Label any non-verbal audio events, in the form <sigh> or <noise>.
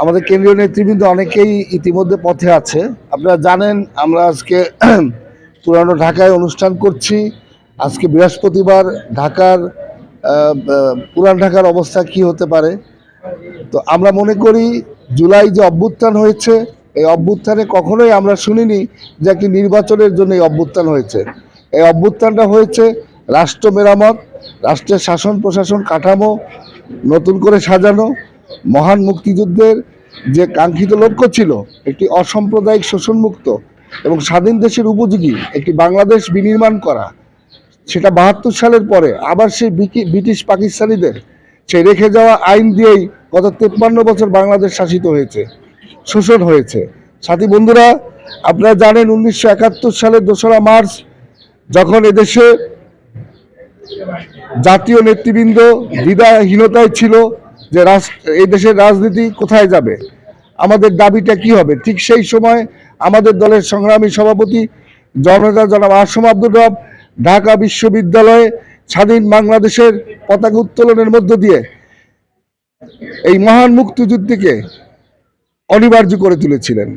আমাদের কেন্দ্রীয় নেতৃবৃন্দ অনেকেই ইতিমধ্যে পথে আছে। আপনারা জানেন, আমরা আজকে <clears throat> পুরানো ঢাকায় অনুষ্ঠান করছি। আজকে বৃহস্পতিবার ঢাকার পুরান ঢাকার অবস্থা কি হতে পারে? তো আমরা মনে করি, জুলাই যে অভ্যুত্থান হয়েছে, এই অভ্যুত্থানে কখনোই আমরা শুনিনি যে একটি নির্বাচনের জন্য এই অভ্যুত্থান হয়েছে। এই অভ্যুত্থানটা হয়েছে রাষ্ট্র মেরামত, রাষ্ট্রের শাসন প্রশাসন কাঠামো নতুন করে সাজানো মহান মুক্তিযুদ্ধের যে কাঙ্ক্ষিত লক্ষ্য ছিল, একটি অসাম্প্রদায়িক শোষণমুক্ত এবং স্বাধীন দেশের উপযোগী একটি বাংলাদেশ বিনির্মাণ করা, সেটা বাহাত্তর সালের পরে আবার সেই ব্রিটিশ পাকিস্তানিদের সেই রেখে যাওয়া আইন দিয়েই গত তেপ্পান্ন বছর বাংলাদেশ শাসিত হয়েছে, শোষণ হয়েছে। সাথী বন্ধুরা, আপনারা জানেন উনিশশো একাত্তর সালের দোসরা মার্চ যখন এদেশে জাতীয় নেতৃবৃন্দ দ্বিধাহীনতায় ছিল যে এই দেশের রাজনীতি কোথায় যাবে? আমাদের দাবিটা কি হবে? ঠিক সেই সময় আমাদের দলের সংগ্রামী সভাপতি জনতা জনাব আসম আব্দুর রব ঢাকা বিশ্ববিদ্যালয়ে স্বাধীন বাংলাদেশের পতাকা উত্তোলনের মধ্য দিয়ে এই মহান মুক্তিযুদ্ধকে অনিবার্য করে তুলেছিলেন।